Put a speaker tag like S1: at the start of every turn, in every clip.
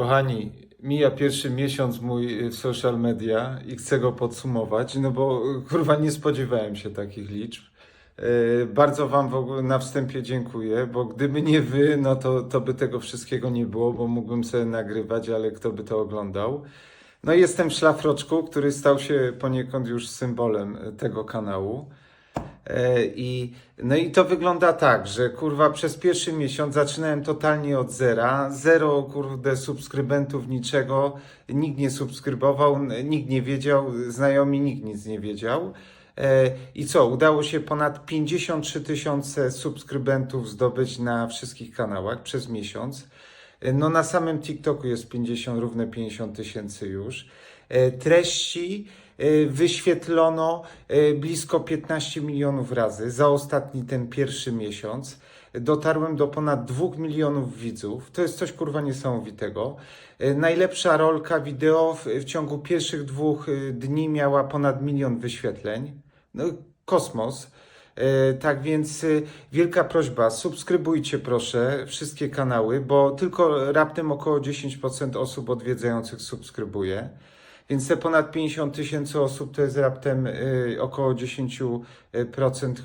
S1: Kochani, mija pierwszy miesiąc mój w social media i chcę go podsumować, no bo kurwa nie spodziewałem się takich liczb. E, Bardzo Wam w ogóle na wstępie dziękuję, bo gdyby nie Wy, no to, to by tego wszystkiego nie było, bo mógłbym sobie nagrywać, ale kto by to oglądał. No jestem w szlafroczku, który stał się poniekąd już symbolem tego kanału. E, I, no i to wygląda tak, że kurwa przez pierwszy miesiąc zaczynałem totalnie od zera. Zero kurde subskrybentów, niczego. Nikt nie subskrybował, nikt nie wiedział, znajomi nikt nic nie wiedział. E, I co? Udało się ponad 53 tysiące subskrybentów zdobyć na wszystkich kanałach przez miesiąc. E, No na samym TikToku jest 50, równe 50 tysięcy już. E, Treści e, wyświetlono blisko 15 milionów razy za ostatni ten pierwszy miesiąc. Dotarłem do ponad 2 milionów widzów. To jest coś kurwa niesamowitego. Najlepsza rolka wideo w, w ciągu pierwszych dwóch dni miała ponad milion wyświetleń. No, kosmos. E, Tak więc y, wielka prośba, subskrybujcie proszę wszystkie kanały, bo tylko raptem około 10% osób odwiedzających subskrybuje. Więc te ponad 50 tysięcy osób to jest raptem y, około 10%,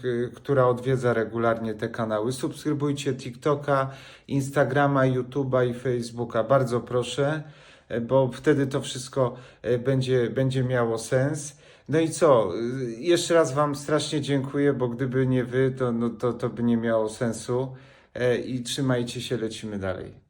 S1: y, która odwiedza regularnie te kanały. Subskrybujcie TikToka, Instagrama, YouTube'a i Facebooka. Bardzo proszę, bo wtedy to wszystko y, będzie, będzie miało sens. No i co? Y, Jeszcze raz Wam strasznie dziękuję, bo gdyby nie Wy, to, no, to, to by nie miało sensu. E, I trzymajcie się, lecimy dalej.